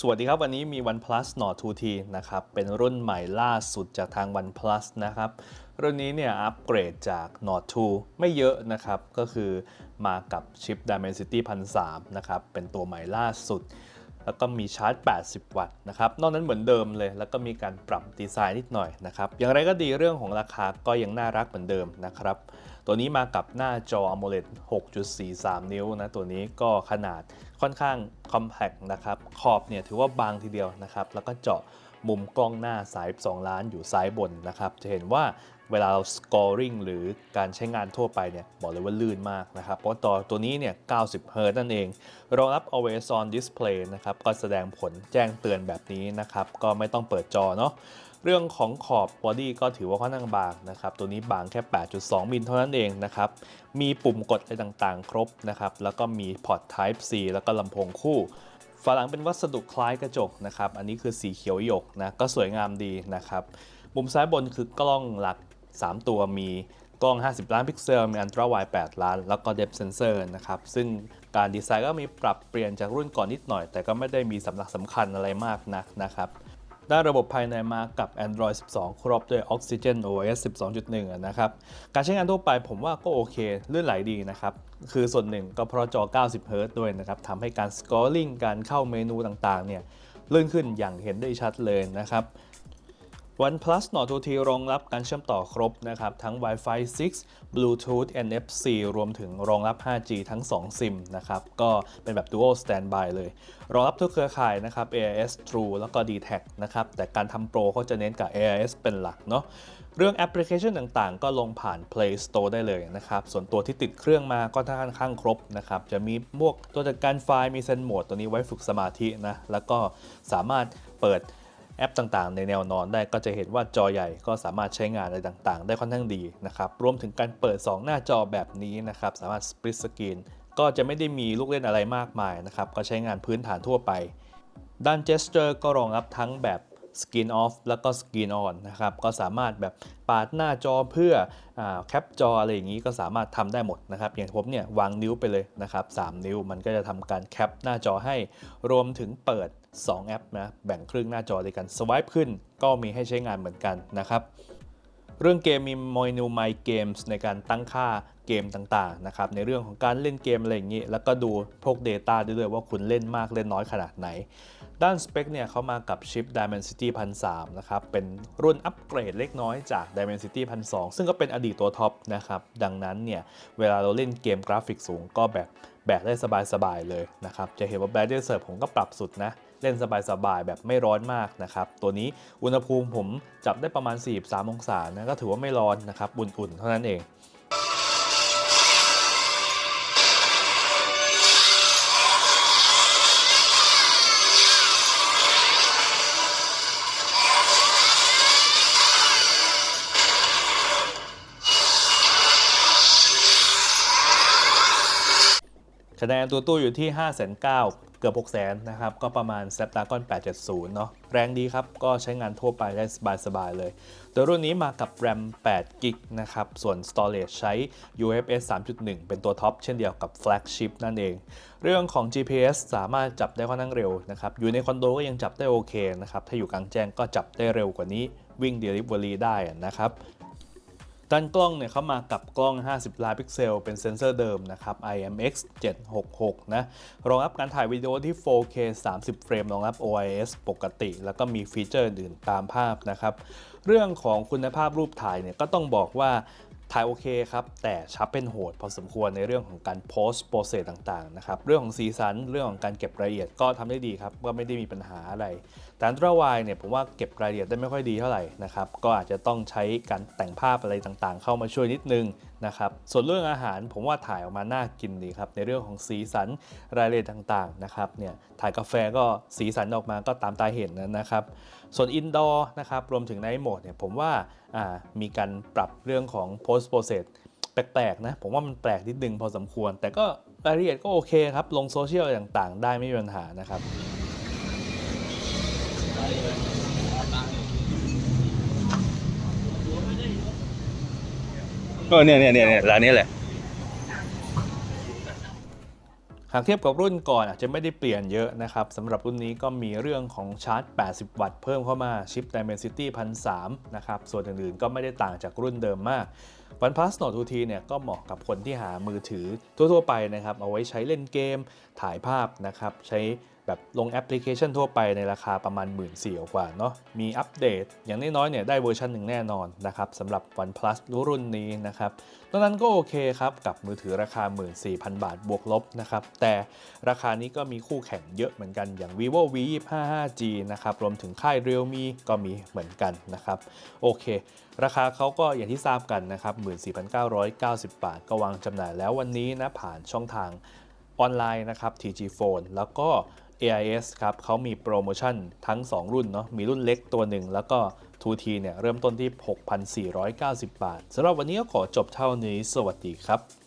สวัสดีครับ วันนี้มี OnePlus Nord 2T นะครับ เป็นรุ่นใหม่ล่าสุดจากทาง OnePlus นะครับ รุ่นนี้เนี่ยอัปเกรดจาก Nord 2 ไม่เยอะนะครับ ก็คือมากับชิป Dimensity 1003 นะครับ เป็นตัวใหม่ล่าสุด แล้วก็มีชาร์จ 80 วัตต์นะครับ นอกนั้นเหมือนเดิมเลย แล้วก็มีการปรับดีไซน์นิดหน่อยนะครับ อย่างไรก็ดีเรื่องของราคาก็ยังน่ารักเหมือนเดิมนะครับ ตัวนี้มากับหน้าจอ AMOLED 6.43 นิ้วนะ ตัวนี้ก็ขนาดค่อนข้าง compact นะครับ ขอบเนี่ยถือว่าบางทีเดียวนะครับ แล้วก็เจาะ มุมกล้องหน้าสาย 2 ล้านอยู่ซ้ายบนนะครับ จะเห็นว่าเวลาเรา scoring หรือการใช้งานทั่วไปเนี่ยบอกเลยว่าลื่นมากนะครับ เพราะตัวตัวนี้เนี่ย 90 Hz นั่นเอง รองรับ always on display นะครับ ก็แสดงผลแจ้งเตือนแบบนี้นะครับ ก็ไม่ต้องเปิดจอเนาะเรื่องของขอบบอดี้ก็ถือว่าค่อนข้างบางนะครับ ตัวนี้บางแค่ 8.2 มิลเท่านั้นเองนะครับ มีปุ่มกดอะไรต่างๆ ครบนะครับ แล้วก็มีพอร์ต Type C แล้วก็ลำโพงคู่ ฝาหลังเป็นวัสดุคล้ายกระจกนะครับ อันนี้คือสีเขียวหยกนะ ก็สวยงามดีนะครับ มุมซ้ายบนคือกล้องหลัก 3 ตัวมีกล้อง 50 ล้านพิกเซล มีอันตราไว8ล้าน แล้วก็เดบเซนเซอร์นะครับ ซึ่งการดีไซน์ก็มีปรับเปลี่ยนจากรุ่นก่อนนิดหน่อย แต่ก็ไม่ได้มีสำลักสำคัญอะไรมากนักนะครับ ได้ระบบภายในมากับ Android 12 ครบด้วย Oxygen OS 12.1อะนะครับ การใช้งานทั่วไปผมว่าก็โอเคลื่นไหลดีนะครับ คือส่วนหนึ่งก็เพราะจอ 90 Hz ด้วยนะครับทำให้การ scrolling การเข้าเมนูต่างๆ เนี่ยลื่นขึ้นอย่างเห็นได้ชัดเลยนะครับ OnePlus Nord 2T รองรับการเชื่อมต่อครบนะครับ ทั้ง Wi-Fi 6 Bluetooth NFC รวมถึงรองรับ 5G ทั้ง 2 ซิมนะครับ ก็เป็นแบบ Dual Standby เลย รองรับทุกเครือข่ายนะครับ AIS True แล้วก็ d t a c นะครับ แต่การทำโปรเขาจะเน้นกับ AIS เป็นหลักเนาะเรื่องแอปพลิเคชันต่างๆ ก็ลงผ่าน Play Store ได้เลยนะครับ ส่วนตัวที่ติดเครื่องมาก็ค่อนข้างครบนะครับ จะมีพวกตัวจัดการไฟล์มีเซนโหมดตัวนี้ไว้ฝึกสมาธินะ แล้วก็สามารถเปิด แอปต่างๆ ในแนวนอนได้ก็จะเห็นว่าจอใหญ่ก็สามารถใช้งานอะไรต่างๆ ได้ค่อนข้างดีนะครับ รวมถึงการเปิด 2 หน้าจอแบบนี้นะครับ สามารถ split screen ก็จะไม่ได้มีลูกเล่นอะไรมากมายนะครับ ก็ใช้งานพื้นฐานทั่วไป ด้าน gesture ก็รองรับทั้งแบบ Skin Off แล้วก็ Skin On นะครับ ก็สามารถแบบปาดหน้าจอเพื่อแคปจออะไรอย่างนี้ก็สามารถทำได้หมดนะครับ อย่างผมเนี่ยวางนิ้วไปเลยนะครับ 3 นิ้วมันก็จะทำการแคปหน้าจอให้ รวมถึงเปิด 2 แอปนะแบ่งครึ่งหน้าจอด้วยกันสว i p e ขึ้นก็มีให้ใช้งานเหมือนกันนะครับ เรื่องเกมมีมนู My Games ในการตั้งค่าเกมต่างๆนะครับในเรื่องของการเล่นเกมอะไรอย่างนี้ แล้วก็ดูพวก Data ด้วยว่าคุณเล่นมากเล่นน้อยขนาดไหน ด้านสเปคเนี่ยเขามากับชิป Dimensity 1003นะครับเป็นรุ่นอัปเกรดเล็กน้อยจาก Dimensity 1002 ซึ่งก็เป็นอดีตตัวท็อปนะครับดังนั้นเนี่ยเวลาเราเล่นเกมกราฟิกสูงก็แบบแบกได้สบายๆเลยนะครับจะเห็นว่าแบตเตอรี่เซิร์ฟผมก็ปรับสุดนะ เล่นสบายๆแบบไม่ร้อนมากนะครับตัวนี้อุณหภูมิผมจับได้ประมาณ 43 องศานะก็ถือว่าไม่ร้อนนะครับอุ่นๆ เท่านั้นเอง คะแนนตัวตู้อยู่ที่ 5 9 0 0 0เกือบ 6 0 0 0 0นะครับ ก็ประมาณ Snapdragon 870 เนาะ แรงดีครับ ก็ใช้งานทั่วไปได้สบายๆเลย โดยรุ่นนี้มากับ RAM 8 g b นะครับ ส่วน Storage ใช้ UFS 3.1 เป็นตัวท็อปเช่นเดียวกับ Flagship นั่นเอง เรื่องของ GPS สามารถจับได้ค่อนข้างเร็วนะครับ อยู่ในคอนโดก็ยังจับได้โอเคนะครับ ถ้าอยู่กลางแจ้งก็จับได้เร็วกว่านี้วิ่ง Delivery ได้นะครับ ด้านกล้องเนี่ยเขามากับกล้อง 50 ล้านพิกเซล เป็นเซ็นเซอร์เดิมนะครับ IMX 766 นะ รองรับการถ่ายวิดีโอที่ 4K 30 เฟรม รองรับ OIS ปกติ แล้วก็มีฟีเจอร์อื่นตามภาพนะครับ เรื่องของคุณภาพรูปถ่ายเนี่ยก็ต้องบอกว่า ถ่ายโอเคครับ แต่ชับเป็นโหดพอสมควรในเรื่องของการโพสต์โปรเซสต่างๆนะครับ เรื่องของสีสัน เรื่องของการเก็บรายละเอียดก็ทำได้ดีครับ ก็ไม่ได้มีปัญหาอะไร แต่อันตรวายเนี่ยผมว่าเก็บรายละเอียดได้ไม่ค่อยดีเท่าไหร่นะครับ ก็อาจจะต้องใช้การแต่งภาพอะไรต่างๆ เข้ามาช่วยนิดนึง นะครับส่วนเรื่องอาหารผมว่าถ่ายออกมาน่ากินดีครับในเรื่องของสีสันรายละเอียดต่างๆนะครับเนี่ยถ่ายกาแฟก็สีสันออกมาก็ตามตาเห็นนะครับส่วนอินดอร์นะครับรวมถึงในโหมดเนี่ยผมว่าอ่ามีการปรับเรื่องของ post process แปลกๆนะผมว่ามันแปลกนิดนึงพอสมควร แต่ก็รายละเอียดก็โอเคครับ ลงโซเชียลต่างๆ ได้ไม่มีปัญหานะครับ เออเนี่ยเนี่ยเนี่ยเนี่ยร้านนี้แหละ หากเทียบกับรุ่นก่อนอาจจะไม่ได้เปลี่ยนเยอะนะครับสำหรับรุ่นนี้ก็มีเรื่องของชาร์จ 80 วัตต์เพิ่มเข้ามาชิป Dimensity 1003นะครับส่วนอื่นๆก็ไม่ได้ต่างจากรุ่นเดิมมาก OnePlus Nord 2T เนี่ยก็เหมาะกับคนที่หามือถือทั่วๆไปนะครับเอาไว้ใช้เล่นเกมถ่ายภาพนะครับใช้แบบลงแอปพลิเคชันทั่วไปในราคาประมาณ 1 4ื่นกว่าเนาะมีอัปเดต อย่างน้อยๆเนี่ยได้เวอร์ชันหนึ่งแน่นอนนะครับสำหรับ OnePlus รุ่นนี้นะครับตอนนั้นก็โอเคครับ กับมือถือราคา 14,000 บาทบวกลบนะครับ แต่ราคานี้ก็มีคู่แข่งเยอะเหมือนกันอย่าง vivo v 2 5 5G นะครับรวมถึงค่าย realme ก็มีเหมือนกันนะครับโอเค ราคาเขาก็อย่างที่ทราบกันนะครับ14,990 บาท ก็วางจำหน่ายแล้ววันนี้นะผ่านช่องทางออนไลน์นะครับ TG Phone แล้วก็ AIS ครับเขามีโปรโมชั่นทั้ง 2 รุ่นเนาะมีรุ่นเล็กตัวหนึ่ง แล้วก็ 2T เนี่ยเริ่มต้นที่ 6,490 บาทสำหรับวันนี้ก็ขอจบเท่านี้ สวัสดีครับ